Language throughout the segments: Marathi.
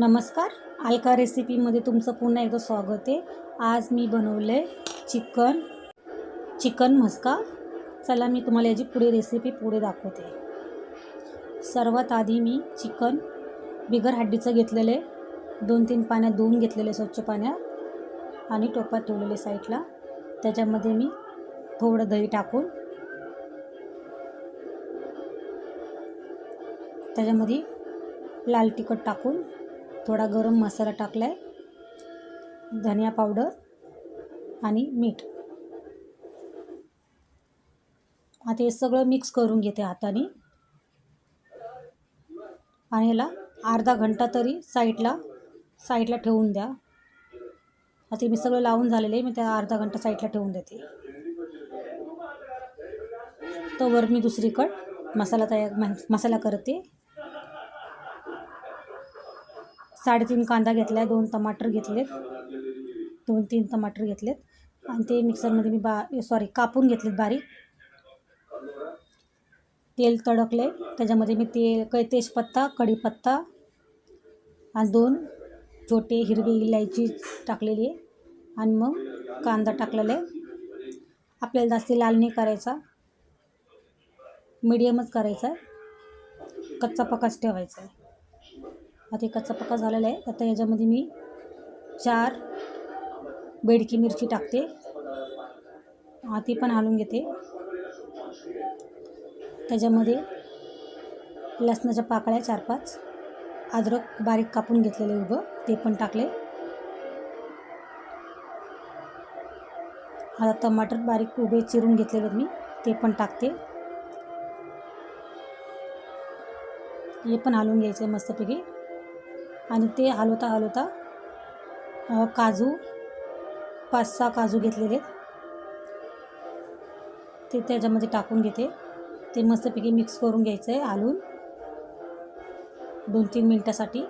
नमस्कार. अलका रेसिपीमध्ये तुमचं पुन्हा एकदा स्वागत आहे. आज मी बनवलं आहे चिकन चिकन म्हस्का चला मी तुम्हाला याची पुढे रेसिपी पुढे दाखवते. सर्वात आधी मी चिकन बिगर हड्डीचं घेतलेलं आहे. दोन तीन पाण्यात धुवून घेतलेले स्वच्छ पाण्यात आणि टोपात ठेवलेले साईडला. त्याच्यामध्ये मी थोडं दही टाकून त्याच्यामध्ये लाल तिखट टाकून थोडा गरम मसाला टाकला आहे धनिया पावडर आणि मीठ. आता हे सगळं मिक्स करून घेते हाताने. आणि ह्याला अर्धा घंटा तरी साईडला साईडला ठेवून द्या. आता मी सगळं लावून झालेलं आहे मी त्या अर्धा घंटा साईडला ठेवून देते. तोवर मी दुसरीकड मसाला तयार मसाला करते. साडेतीन कांदा घेतला आहे दोन टमाटर घेतलेत. दोन तीन टमाटर घेतलेत. आणि ते मिक्सरमध्ये मी बा सॉरी कापून घेतलेत बारीक. तेल तडकले त्याच्यामध्ये मी तेल कै तेजपत्ता कढीपत्ता आणि दोन छोटे हिरवी इलायची टाकलेली आहे. आणि मग कांदा टाकलेला आहे. आपल्याला जास्त लाल नाही करायचा. मीडियमच करायचा आहे. कच्चा पकाच ठेवायचा आहे. आता कच्चा पक्का झालेला आहे. आता याच्यामध्ये मी चार बेडकी मिरची टाकते. ती पण हलवून घेते. त्याच्यामध्ये लसणाच्या पाकळ्या चार पाच. अद्रक बारीक कापून घेतलेले उभं ते पण टाकले. आता टमाटर बारीक उभे चिरून घेतलेले मी ते पण टाकते. हे पण हलवून घ्यायचं आहे मस्तपैकी. आणि ते हलवता हलवता काजू पाच सहा काजू घेतलेले ते त्याच्यामध्ये टाकून घेते. ते मस्तपैकी मिक्स करून घ्यायचं आहे आलून. दोन तीन मिनटासाठी.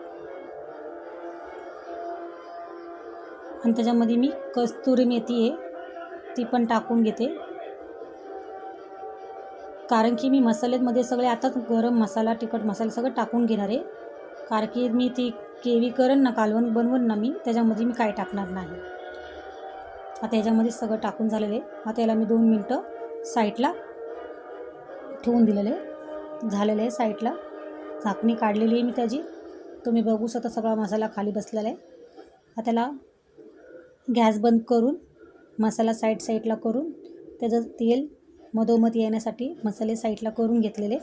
आणि त्याच्यामध्ये मी कस्तुरी मेथी आहे ती पण टाकून घेते. कारण की मी मसाल्यामध्ये सगळे आताच गरम मसाला तिखट मसाला सगळं टाकून घेणार आहे. कारण की मी ती केवी करेन ना कालवण बनवून ना मी त्याच्यामध्ये मी काय टाकणार नाही. आता याच्यामध्ये सगळं टाकून झालेलं आहे. आता याला मी दोन मिनटं साईडला ठेवून दिलेलं आहे. झालेलं आहे साईडला. झाकणी काढलेली आहे मी त्याची. तुम्ही बघू शकता सगळा मसाला खाली बसलेला आहे. आता त्याला गॅस बंद करून मसाला साईड साईडला करून त्याचं तेल मधोमध येण्यासाठी मसाले साईडला करून घेतलेले.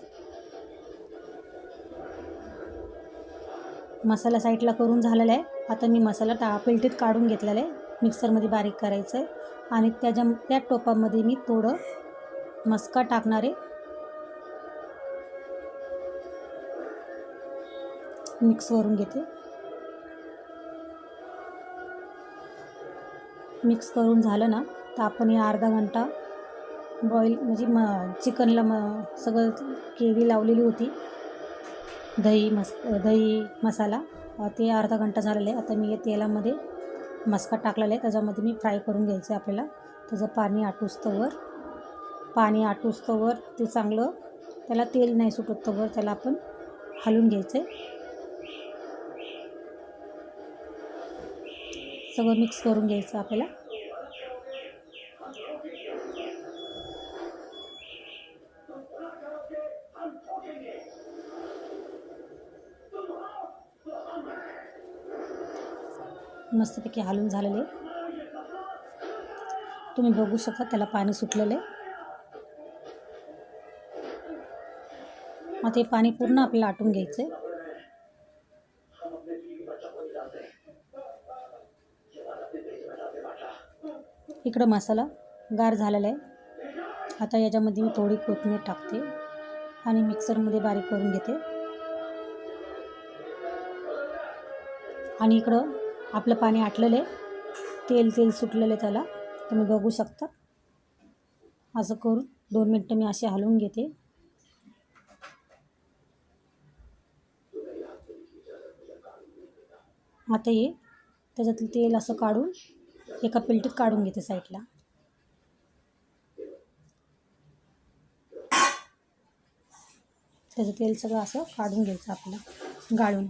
मसाला साईडला करून झालेला आहे. आता मी मसाला टा पेलटीत काढून घेतलेला आहे. मिक्सरमध्ये बारीक करायचं आहे. आणि त्याच्या त्या टोपामध्ये मी थोडं मस्का टाकणार आहे. मिक्स करून घेते. मिक्स करून झालं ना तर आपण हे अर्धा घंटा बॉईल म्हणजे म चिकनला म सगळं केवी लावलेली होती. दही मस दही मसाला ते अर्धा घंटा झालेला आहे. आता मी या तेलामध्ये मस्का टाकलेला आहे. त्याच्यामध्ये मी फ्राय करून घ्यायचं आहे आपल्याला. त्याचं पाणी आटूस्तवर पाणी आटूस्तवर ते चांगलं त्याला तेल नाही सुटत तवर त्याला आपण हलवून घ्यायचं आहे. सगळं मिक्स करून घ्यायचं आपल्याला. मस्तपैकी हलून झालेले. तुम्ही बघू शकता त्याला पाणी सुटलेलं. आहे मग ते पाणी पूर्ण आपल्याला आटून घ्यायचं आहे इकडं मसाला गार झालेला आहे. आता याच्यामध्ये मी थोडी कोथिंबीर टाकते आणि मिक्सरमध्ये बारीक करून घेते. आणि इकडं आपलं पाणी आटलेलं आहे. तेल तेल सुटलेलं आहे त्याला. तुम्ही बघू शकता. असं करून दोन मिनटं मी असे हलवून घेते. आता हे त्याच्यातलं तेल असं काढून एका पिलटीत काढून घेते साईडला. त्याचं तेल सगळं असं काढून घ्यायचं आपलं गाळून.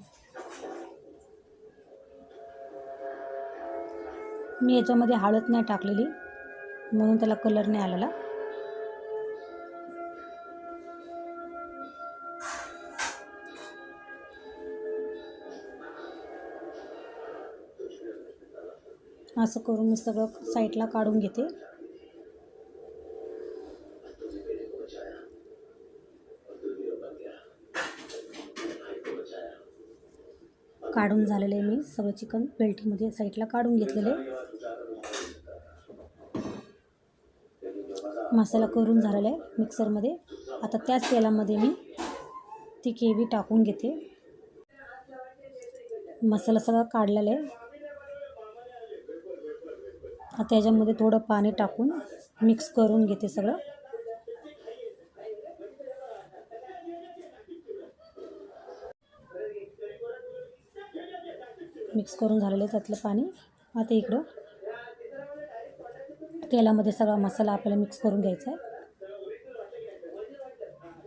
मी याच्यामध्ये हळद नाही टाकलेली. म्हणून त्याला कलर नाही आलेला. असं करून मी सगळं साईडला काढून घेते. काढून झालेलं आहे मी. सगळं चिकन पेल्टीमध्ये साईडला काढून घेतलेलं आहे. मसाला करून झालेला आहे मिक्सरमध्ये. आता त्याच तेलामध्ये मी ती केवी टाकून घेते. मसाला सगळा काढलेला आहे. आता याच्यामध्ये थोडं पाणी टाकून मिक्स करून घेते सगळं. मिक्स करून झालेलं आहे त्यातलं पाणी. आता इकडं तेलामध्ये सगळा मसाला आपल्याला मिक्स करून घ्यायचा आहे.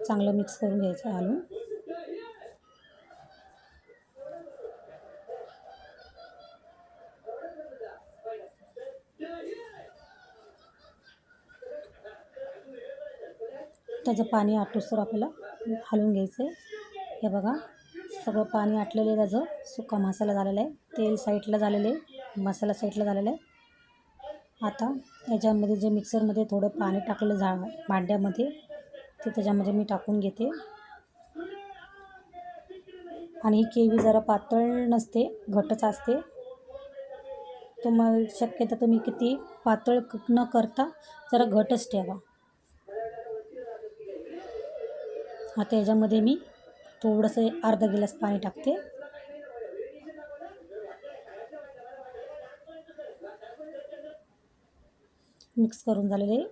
चांगलं मिक्स करून घ्यायचं आहे हलवून त्याचं पाणी आटोसर आपल्याला हलवून घ्यायचं आहे. हे बघा. सगळं पाणी आटलेलं आहे त्याचं. सुका मसाला झालेला आहे. तेल साईडला झालेलं आहे. मसाला साईडला झालेला आहे. आता याच्यामध्ये जे मिक्सरमध्ये थोडं पाणी टाकलेलं झा भांड्यामध्ये ते त्याच्यामध्ये मी टाकून घेते. आणि ही केवी जरा पातळ नसते घटच असते. तुम्हाला शक्यतो तुम्ही किती पातळ न करता जरा घटच ठेवा. आता याच्यामध्ये मी थोडंसं अर्धा गिलास पाणी टाकते. मिक्स करून झालेले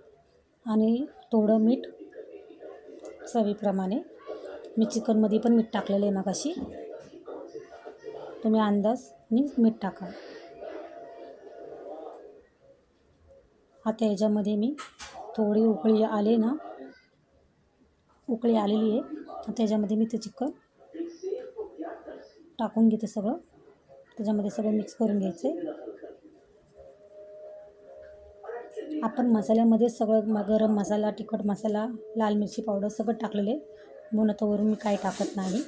आणि थोडं मीठ चवीप्रमाणे. मी चिकनमध्ये पण मीठ टाकलेलं आहे मगाशी. तुम्ही अंदाजनी मीठ टाका. आता याच्यामध्ये मी थोडी उकळी आले ना. उकळी आलेली आहे. त्याच्यामध्ये मी ते चिकन टाकून घेते सगळं. त्याच्यामध्ये सगळं मिक्स करून घ्यायचं. आहे आपण मसाल्यामध्ये सगळं गरम मसाला तिखट मसाला लाल मिरची पावडर सगळं टाकलेलं. आहे म्हणून आता वरून मी काही टाकत नाही.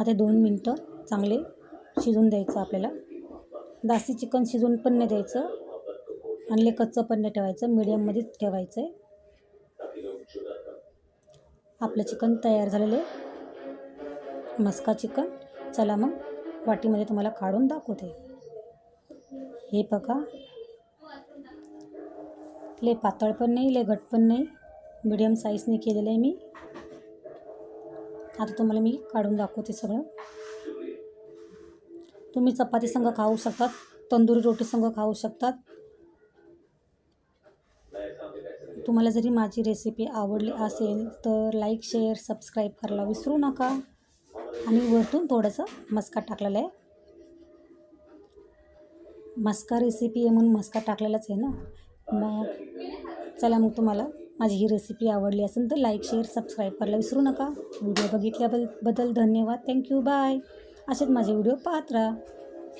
आता दोन मिनटं चांगले शिजून द्यायचं आपल्याला. जास्ती चिकन शिजून पण नाही द्यायचं. आणि कच्चं पण नाही ठेवायचं. मिडियममध्येच ठेवायचं आहे आपलं चिकन तयार झालेलं आहे. मस्का चिकन. चला मग वाटीमध्ये तुम्हाला काढून दाखवते. हे बघा. लय पातळ पण नाही लय घट पण नाही. मिडियम साईजने केलेलं आहे मी. आता तुम्हाला मी काढून दाखवते सगळं. तुम्ही चपाती संग खाऊ शकतात तंदुरी रोटी संग खाऊ शकतात. तुम्हाला जरी माझी रेसिपी आवडली असेल तर लाईक शेअर सबस्क्राईब करायला विसरू नका. आणि वरतून थोडंसं मस्का टाकलेलं आहे. मस्का रेसिपी आहे म्हणून मस्का टाकलेलाच आहे ना? मग चला मग तुम्हाला माझी ही रेसिपी आवडली असेल तर लाईक शेअर सबस्क्राईब करायला विसरू नका. व्हिडिओ बघितल्याबद्दल धन्यवाद. थँक्यू बाय असेच माझे व्हिडिओ पाहत राहा.